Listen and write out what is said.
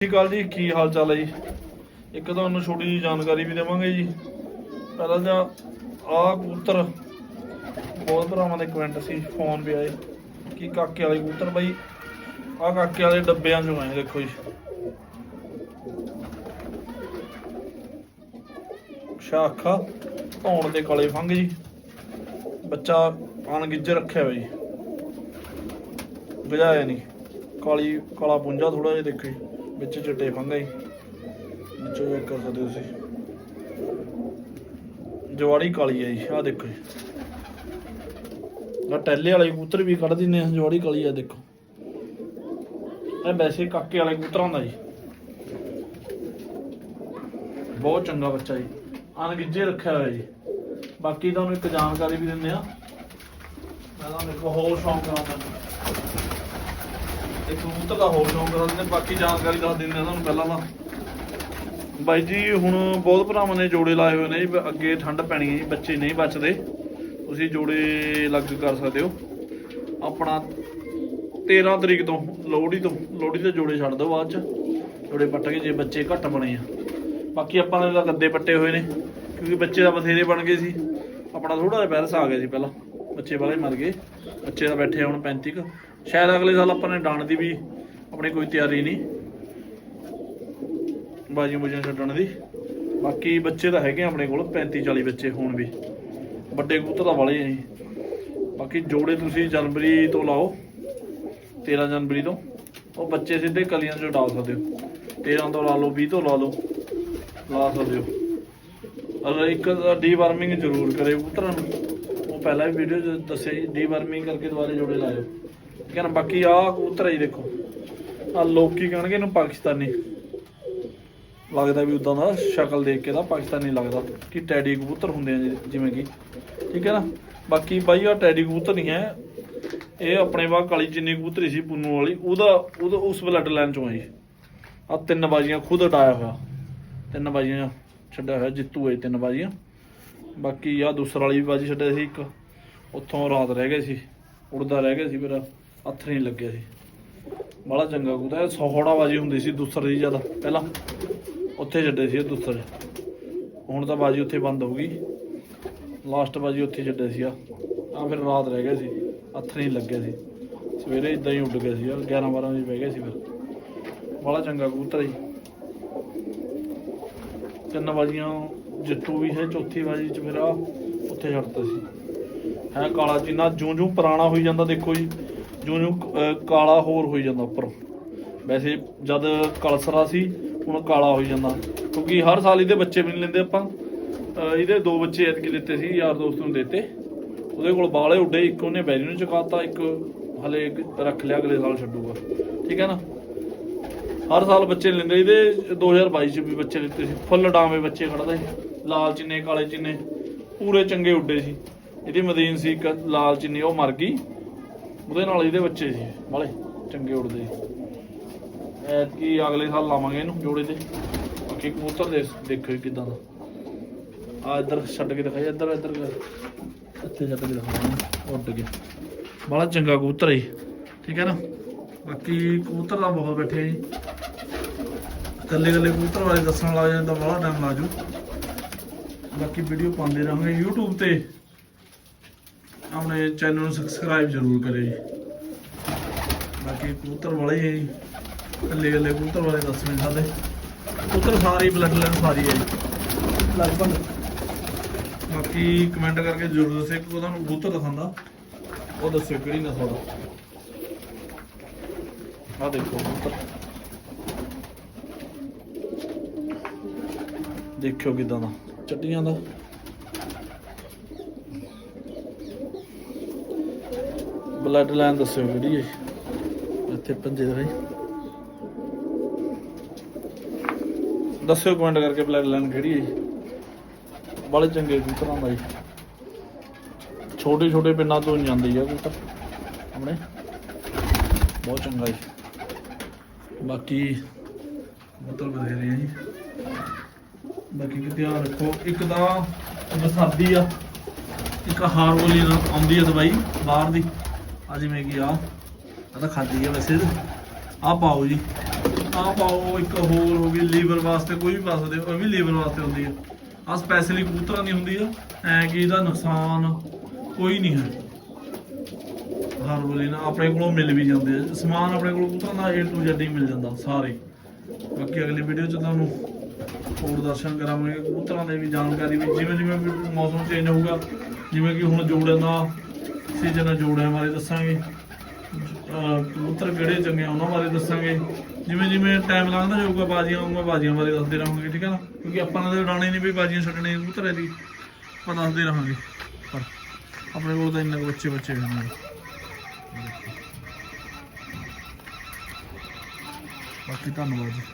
ਸਤਿ ਸ਼੍ਰੀ ਅਕਾਲ ਜੀ, ਕੀ ਹਾਲ ਚਾਲ ਹੈ ਜੀ? ਇੱਕ ਤੁਹਾਨੂੰ ਛੋਟੀ ਜਿਹੀ ਜਾਣਕਾਰੀ ਵੀ ਦੇਵਾਂਗੇ ਜੀ। ਪਹਿਲਾਂ ਤਾਂ ਆਹ ਕਬੂਤਰ, ਬਹੁਤ ਭਰਾਵਾਂ ਦੇ ਕਮੈਂਟ ਸੀ ਫੋਨ ਵੀ ਆਏ ਕਿ ਕਾਕੇ ਵਾਲੇ ਕਬੂਤਰ ਬਾਈ, ਆਹ ਕਾਕੇ ਵਾਲੇ ਡੱਬਿਆਂ ਚੋਂ ਆਏ ਦੇਖੋ ਜੀ। ਸ਼ਾਖਾ ਧੌਣ ਦੇ ਕਾਲੇ ਫੰਗ ਜੀ। ਬੱਚਾ ਅਣਗਿੱਜ ਰੱਖਿਆ ਹੋਇਆ ਜੀ। ਗਜਾਇਆ ਨਹੀਂ। ਕਾਲੀ, ਕਾਲਾ ਪੁੰਜਾ ਥੋੜਾ ਜਿਹਾ ਦੇਖੋ ਜੀ। ਵਿੱਚ ਚਿੱਟੇ ਫੰਗਾ ਵਿੱਚੋਂ ਵੇਖ ਕਰ ਸਕਦੇ ਤੁਸੀਂ। ਜਵਾੜੀ ਕਾਲੀ ਹੈ ਜੀ, ਆਹ ਦੇਖੋ ਜੀ। ਆ ਟੈਲੇ ਵਾਲੇ ਕਬੂਤਰ ਵੀ ਕੱਢ ਦਿੰਦੇ ਆ, ਜਵਾੜੀ ਕਾਲੀ ਆ, ਦੇਖੋ। ਇਹ ਵੈਸੇ ਕਾਕੇ ਵਾਲੇ ਕਬੂਤਰਾਂ ਦਾ ਜੀ। ਬਹੁਤ ਚੰਗਾ ਬੱਚਾ ਜੀ। ਅਣਗਿੱਜੇ ਰੱਖਿਆ ਹੋਇਆ ਜੀ। ਬਾਕੀ ਤੁਹਾਨੂੰ ਇੱਕ ਜਾਣਕਾਰੀ ਵੀ ਦਿੰਦੇ ਆ। ਮੈਂ ਤੁਹਾਨੂੰ ਇੱਕ ਹੋਰ ਸ਼ੌਂਕ ਕਰਾਉਂਦਾ ਇੱਕ ਕਬੂਤਰ ਦਾ ਹੋਰ ਸ਼ੌਂਕ ਕਰਾ ਦਿੰਦੇ ਬਾਕੀ ਜਾਣਕਾਰੀ ਦੱਸ ਦਿੰਦੇ ਆ ਤੁਹਾਨੂੰ ਪਹਿਲਾਂ ਤਾਂ। ਬਾਈ ਜੀ, ਹੁਣ ਬਹੁਤ ਭਰਾਵਾਂ ਨੇ ਜੋੜੇ ਲਾਏ ਹੋਏ ਨੇ ਜੀ ਅੱਗੇ ਠੰਡ ਪੈਣੀ ਹੈ ਜੀ, ਬੱਚੇ ਨਹੀਂ ਬਚਦੇ। ਤੁਸੀਂ ਜੋੜੇ ਲੱਗ ਕਰ ਸਕਦੇ ਹੋ। ਆਪਣਾ 13 ਤਰੀਕ ਤੋਂ, ਲੋਹੜੀ ਤੋਂ, ਲੋਹੜੀ ਤੇ ਜੋੜੇ ਛੱਡ ਦਿਓ ਬਾਅਦ ਚ। ਜੋੜੇ ਪੱਟ ਕੇ ਜੇ ਬੱਚੇ ਘੱਟ ਬਣੇ ਆ। ਬਾਕੀ ਆਪਾਂ ਨੇ ਤਾਂ ਗੱਦੇ ਪੱਟੇ ਹੋਏ ਨੇ, ਕਿਉਂਕਿ ਬੱਚੇ ਦਾ ਬਥੇਰੇ ਬਣ ਗਏ ਸੀ। ਆਪਣਾ ਥੋੜਾ ਜਿਹਾ ਪੈਰਸ ਆ ਗਿਆ ਸੀ ਪਹਿਲਾਂ। ਬੱਚੇ ਵਾਲੇ ਮਰ ਗਏ। ਬੱਚੇ ਦਾ ਬੈਠੇ ਹੁਣ 35 ਕੁ। ਸ਼ਾਇਦ ਅਗਲੇ ਸਾਲ ਆਪਾਂ ਨੇ ਡਾਣ ਦੀ ਵੀ ਆਪਣੀ ਕੋਈ ਤਿਆਰੀ ਨਹੀਂ। ਬਾਜੀਆਂ ਬੁਜੀਆਂ ਛੱਡਣ ਦੀ। ਬਾਕੀ ਬੱਚੇ ਤਾਂ ਹੈਗੇ ਆ ਆਪਣੇ ਕੋਲ 35 40 ਬੱਚੇ ਹੋਣ ਵੀ। ਵੱਡੇ ਕਬੂਤਰ ਤਾਂ ਵਾਲੇ ਆ ਬਾਕੀ ਜੋੜੇ ਤੁਸੀਂ ਜਨਵਰੀ ਤੋਂ ਲਾਓ 13 ਜਨਵਰੀ ਤੋਂ। ਉਹ ਬੱਚੇ ਸਿੱਧੇ ਕਲੀਆਂ ਚੋਂ ਡਾਲ ਸਕਦੇ ਹੋ। 13 ਤੋਂ ਲਾ ਲਓ 20 ਤੋਂ ਲਾ ਲਓ, ਲਾ ਸਕਦੇ ਹੋ। ਅਗਰ ਇੱਕ ਡੀਵਾਰਮਿੰਗ ਜ਼ਰੂਰ ਕਰੇ ਕਬੂਤਰਾਂ ਨੂੰ। ਉਹ ਪਹਿਲਾਂ ਵੀ ਵੀਡੀਓ 'ਚ ਦੱਸਿਆ ਜੀ ਡੀਵਾਰਮਿੰਗ ਕਰਕੇ ਦੁਬਾਰੇ ਜੋੜੇ ਲਾਇਓ। ਠੀਕ ਹੈ ਨਾ? ਬਾਕੀ ਆਹ ਕਬੂਤਰ ਹੈ ਜੀ ਦੇਖੋ। ਆ ਲੋਕੀ ਕਹਿਣਗੇ ਇਹਨੂੰ ਪਾਕਿਸਤਾਨੀ। ਲੱਗਦਾ ਵੀ ਉਦਾਂ ਦਾ ਸ਼ਕਲ ਦੇਖ ਕੇ ਤਾਂ ਪਾਕਿਸਤਾਨੀ ਲੱਗਦਾ ਕਿ ਟੈਡੀ ਕਬੂਤਰ ਹੁੰਦੇ ਆ ਜਿਵੇਂ ਕਿ। ਠੀਕ ਹੈ ਨਾ? ਬਾਕੀ ਬਾਈ ਆ ਟੈਡੀ ਕਬੂਤਰ ਨਹੀਂ ਹੈ। ਇਹ ਆਪਣੇ ਵਾ ਕਾਲੀ ਜਿੰਨੀ ਕਬੂਤਰੀ ਸੀ, ਪੁੰਨੂ ਵਾਲੀ। ਉਹਦਾ ਉਹਦਾ ਉਸ ਬਲੱਡ ਲਾਈਨ ਚੋਂ ਆਈ ਜੀ। ਆ ਤਿੰਨ ਬਾਜੀਆਂ ਖੁਦ ਹਟਾਇਆ ਹੋਇਆ। ਤਿੰਨ ਬਾਜੀਆਂ ਛੱਡਿਆ ਹੋਇਆ, ਜਿੱਤੂ ਹੈ ਤਿੰਨ ਬਾਜੀਆਂ। ਬਾਕੀ ਆ ਦੂਸਰਾ ਵਾਲੀ ਬਾਜੀ ਛੱਡਿਆ ਸੀ ਇੱਕ। ਉੱਥੋਂ ਰਾਤ ਰਹਿ ਗਏ ਸੀ ਉੜਦਾ ਰਹਿ ਗਿਆ ਸੀ ਮੇਰਾ ਹੱਥ ਨਹੀਂ ਲੱਗਿਆ ਸੀ ਬੜਾ ਚੰਗਾ ਕੁੱਤਾ ਇਹ ਸੌੜਾ ਬਾਜੀ ਹੁੰਦੀ ਸੀ ਦੂਸਰੇ ਦੀ ਜ਼ਿਆਦਾ। ਪਹਿਲਾਂ ਉੱਥੇ ਛੱਡੇ ਸੀ ਇਹ ਦੂਸਰੇ। ਹੁਣ ਤਾਂ ਬਾਜੀ ਉੱਥੇ ਬੰਦ ਹੋ ਗਈ। ਲਾਸਟ ਬਾਜੀ ਉੱਥੇ ਛੱਡੇ ਸੀ ਆ। ਆ ਫਿਰ ਰਾਤ ਰਹਿ ਗਿਆ ਸੀ। ਹੱਥ ਨਹੀਂ ਲੱਗਿਆ ਸੀ। ਸਵੇਰੇ ਇਦਾਂ ਹੀ ਉੱਡ ਗਿਆ ਸੀ ਯਾਰ 11 12 ਵਜੇ ਬਹਿ ਗਿਆ ਸੀ ਫਿਰ। ਬੜਾ ਚੰਗਾ ਕਬੂਤਰ ਜੀ। ਤਿੰਨ ਬਾਜੀਆਂ ਜਿੱਤੂ ਵੀ ਹੈ, ਚੌਥੀ ਬਾਜੀ ਚ ਫਿਰ ਆ, ਉੱਥੇ ਛੱਡਤਾ ਸੀ। ਹੈ ਕਾਲਾ ਜਿੰਨਾ ਜਿਉਂ ਜਿਉਂ ਪੁਰਾਣਾ ਹੋਈ ਜਾਂਦਾ ਦੇਖੋ ਜੀ। ਜਿਉਂ ਜਿਉਂ ਕਾਲਾ ਹੋਰ ਹੋਈ ਜਾਂਦਾ ਉੱਪਰ। ਵੈਸੇ ਜਦ ਕਲਸਰਾ ਸੀ, ਹੁਣ ਕਾਲਾ ਹੋਈ ਜਾਂਦਾ। ਕਿਉਂਕਿ ਹਰ ਸਾਲ ਇਹਦੇ ਬੱਚੇ ਵੀ ਨਹੀਂ ਲੈਂਦੇ ਆਪਾਂ। ਇਹਦੇ ਦੋ ਬੱਚੇ ਐਤਕੀ ਦਿੱਤੇ ਸੀ, ਯਾਰ ਦੋਸਤ ਨੂੰ ਦਿੱਤੇ। ਉਹਦੇ ਕੋਲ ਬਾਲੇ ਉੱਡੇ, ਇੱਕ ਉਹਨੇ ਬੈਰੀ ਨੂੰ ਚੁਕਾਤਾ, ਇੱਕ ਹਲੇ ਰੱਖ ਲਿਆ, ਅਗਲੇ ਸਾਲ ਛੱਡੂਗਾ। ਠੀਕ ਹੈ ਨਾ? ਹਰ ਸਾਲ ਬੱਚੇ ਲੈਂਦੇ। ਇਹਦੇ 2022 ਚ ਵੀ ਬੱਚੇ ਲਿੱਤੇ ਸੀ। ਫੁੱਲ ਡਾਵੇਂ ਬੱਚੇ ਖੜਦੇ ਸੀ। ਲਾਲ ਚਿੰਨੇ ਕਾਲੇ ਚਿੰਨੇ ਪੂਰੇ ਚੰਗੇ ਉੱਡੇ ਸੀ। ਇਹਦੀ ਮਦੀਨ ਸੀ ਇੱਕ ਲਾਲ ਚਿੰਨੀ ਉਹ ਮਰ ਗਈ। ਉਹਦੇ ਨਾਲ ਇਹਦੇ ਬੱਚੇ ਸੀ ਵਾਲੇ, ਚੰਗੇ ਉੱਡਦੇ। ਐਤਕੀ ਅਗਲੇ ਸਾਲ ਲਾਵਾਂਗੇ ਇਹਨੂੰ ਜੋੜੇ ਤੇ। ਬਾਕੀ ਕਬੂਤਰ ਦੇ ਦੇਖੋ ਕਿਦਾਂ ਦਾ। ਆ ਇੱਧਰ ਛੱਡ ਕੇ ਦਿਖਾਈ, ਇੱਧਰ ਇੱਧਰ। ਇੱਥੇ ਛੱਡ ਕੇ ਦਿਖਾਵਾਂ ਉੱਡ ਕੇ। ਬੜਾ ਚੰਗਾ ਕਬੂਤਰ ਹੈ ਜੀ। ਠੀਕ ਹੈ ਨਾ? ਬਾਕੀ ਕਬੂਤਰ ਦਾ ਬਹੁਤ ਬੈਠੇ ਜੀ। ਇਕੱਲੇ ਇਕੱਲੇ ਕਬੂਤਰ ਬਾਰੇ ਦੱਸਣ ਲੱਗ ਜਾਂਦਾ ਬੜਾ ਟਾਈਮ ਲਾ ਜੂ। ਬਾਕੀ ਵੀਡੀਓ ਪਾਉਂਦੇ ਰਹਾਂਗੇ YouTube ਤੇ। ਆਪਣੇ ਚੈਨਲ ਨੂੰ ਸਬਸਕ੍ਰਾਈਬ ਜ਼ਰੂਰ ਕਰਿਓ ਜੀ। ਬਾਕੀ ਕਬੂਤਰ ਵਾਲੇ ਹੈ ਜੀ। ਕੱਲੇ ਕੱਲੇ ਕਬੂਤਰ ਬਾਰੇ ਦੱਸਣੇ ਸਾਡੇ ਕਬੂਤਰ ਸਾਰੇ ਬਲੱਡ ਲਾਈਨ ਸਾਰੀ ਹੈ ਜੀ। ਲਗਭਗ। ਬਾਕੀ ਕਮੈਂਟ ਕਰਕੇ ਜ਼ਰੂਰ ਦੱਸਿਓ। ਕਿ ਤੁਹਾਨੂੰ ਕਬੂਤਰ ਦਿਖਾਉਂਦਾ। ਉਹ ਦੱਸਿਓ ਕਿਹੜੀ ਨਸਲ ਦਾ। ਆ ਦੇਖੋ ਕਬੂਤਰ। ਦੇਖਿਓ ਕਿਦਾਂ ਦਾ। ਚੱਟੀਆਂ ਦਾ। ਬਲੱਡ ਲਾਈਨ ਦੱਸਿਓ ਕਿਹੜੀ ਹੈ ਇੱਥੇ ਪੰਜੇ ਦਾ ਜੀ ਦੱਸਿਓ ਕਮੈਂਟ ਕਰਕੇ ਬਲੱਡ ਲਾਈਨ ਕਿਹੜੀ ਹੈ ਬੜੇ ਚੰਗੇ ਕਬੂਤਰਾਂ ਦਾ ਜੀ ਛੋਟੇ ਛੋਟੇ ਪਿੰਡਾਂ ਤੋਂ ਹੀ ਆ ਕਬੂਤਰ। ਆਪਣੇ। ਬਹੁਤ ਚੰਗਾ ਜੀ। ਬਾਕੀ ਕਬੂਤਰ ਬਥੇਰੇ ਆ ਜੀ। ਬਾਕੀ ਕਿ ਧਿਆਨ ਰੱਖੋ, ਇੱਕ ਤਾਂ ਵਸਾਬੀ ਆ। ਇੱਕ ਹਾਰਮੋਨੀ ਆਉਂਦੀ ਆ ਦਵਾਈ ਬਾਹਰ ਦੀ। ਆ ਜਿਵੇਂ ਕਿ ਆ ਇਹ ਤਾਂ ਖਾਦੀ ਆ ਵੈਸੇ ਆ ਪਾਓ ਜੀ। ਆ ਪਾਓ, ਇੱਕ ਹੋਰ ਹੋ ਗਈ ਲੀਵਰ ਵਾਸਤੇ, ਕੋਈ ਵੀ ਪਾ ਸਕਦੇ ਉਹ ਵੀ ਲੀਵਰ ਵਾਸਤੇ ਹੁੰਦੀ ਆ। ਆ ਸਪੈਸ਼ਲੀ ਕਬੂਤਰਾਂ ਦੀ ਹੁੰਦੀ ਆ। ਐ ਕਿ ਇਹਦਾ ਨੁਕਸਾਨ ਕੋਈ ਨਹੀਂ ਹੈ। ਹਰ ਵੇਲੇ ਨਾ ਆਪਣੇ ਕੋਲੋਂ ਮਿਲ ਵੀ ਜਾਂਦੇ ਆ। ਸਮਾਨ ਆਪਣੇ ਕੋਲ ਕਬੂਤਰਾਂ ਦਾ A to Z ਹੀ ਮਿਲ ਜਾਂਦਾ, ਸਾਰੇ। ਬਾਕੀ ਅਗਲੀ ਵੀਡੀਓ ਚ ਤੁਹਾਨੂੰ ਹੋਰ ਦਰਸ਼ਨ ਕਰਾਂਗੇ ਕਬੂਤਰਾਂ ਦੇ ਵੀ ਜਾਣਕਾਰੀ ਵੀ ਜਿਵੇਂ ਜਿਵੇਂ ਮੌਸਮ ਚੇਂਜ ਹੋਊਗਾ, ਜਿਵੇਂ ਕਿ ਹੁਣ ਜੋੜਨ ਦਾ ਸੀਜ਼ਨ ਜੋੜਿਆਂ ਬਾਰੇ ਦੱਸਾਂਗੇ। ਕਬੂਤਰ ਕਿਹੜੇ ਚੰਗੇ ਆ ਉਹਨਾਂ ਬਾਰੇ ਦੱਸਾਂਗੇ। ਜਿਵੇਂ ਜਿਵੇਂ ਟਾਈਮ ਲੰਘਦਾ ਜਾਊਗਾ, ਬਾਜ਼ੀਆਂ ਆਉਂਗਾ ਬਾਜ਼ੀਆਂ ਬਾਰੇ ਦੱਸਦੇ ਰਹਾਂਗੇ, ਠੀਕ ਹੈ ਨਾ? ਕਿਉਂਕਿ ਆਪਾਂ ਨੇ ਤਾਂ ਉਡਾਣੇ ਨਹੀਂ ਵੀ ਬਾਜ਼ੀਆਂ ਛੱਡਣੇ ਕਬੂਤਰ ਦੀ। ਆਪਾਂ ਦੱਸਦੇ ਰਹਾਂਗੇ। ਪਰ ਆਪਣੇ ਕੋਲ ਤਾਂ ਇੰਨੇ ਕੁ ਬੱਚੇ ਬੱਚੇ ਹਨ ਬਾਕੀ ਧੰਨਵਾਦ ਜੀ।